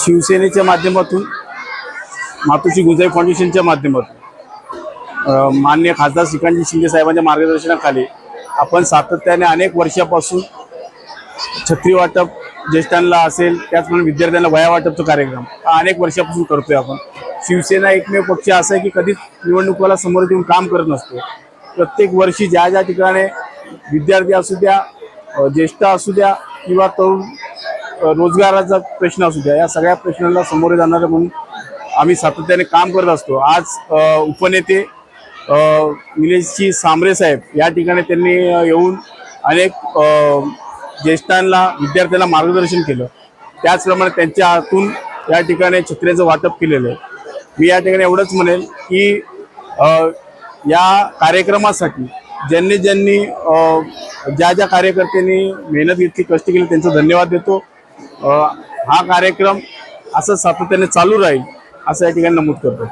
शिवसेनेच्या माध्यमातून मातोश्री गुंजाई फाउंडेशनच्या माध्यमातून मान्य माननीय खासदार श्रीकांतजी शिंदे साहेबांच्या मार्गदर्शनाखाली आपण सातत्याने अनेक वर्षापासून छत्री वाटप ज्येष्ठांना असेल त्याचप्रमाणे विद्यार्थ्यांना वया वाटपचा कार्यक्रम हा अनेक वर्षापासून करतोय आपण. शिवसेना एकमेव पक्ष असा आहे की कधीच निवडणुकाला समोर देऊन काम करत नसतो. प्रत्येक वर्षी ज्या ज्या ठिकाणी विद्यार्थी असू द्या ज्येष्ठ असू द्या किंवा तरुण रोजगाराचा प्रश्न असू द्या. या सगळ्या प्रश्नांना सामोरे जाणारे म्हणून आम्ही सातत्याने काम करत असतो. आज उपनेते निलेशजी सांबरे साहेब या ठिकाणी त्यांनी येऊन अनेक ज्येष्ठांना विद्यार्थ्यांना मार्गदर्शन केलं. त्याचप्रमाणे त्यांच्या हातून या ठिकाणी छत्र्याचं वाटप केलेलं आहे. मी या ठिकाणी एवढंच म्हणेल की या कार्यक्रमासाठी ज्यांनी ज्यांनी ज्या ज्या कार्यकर्त्यांनी मेहनत घेतली कष्ट केले त्यांचा धन्यवाद देतो. हा कार्यक्रम असं सातत्याने चालू राहील असं या ठिकाणी नमूद करतो.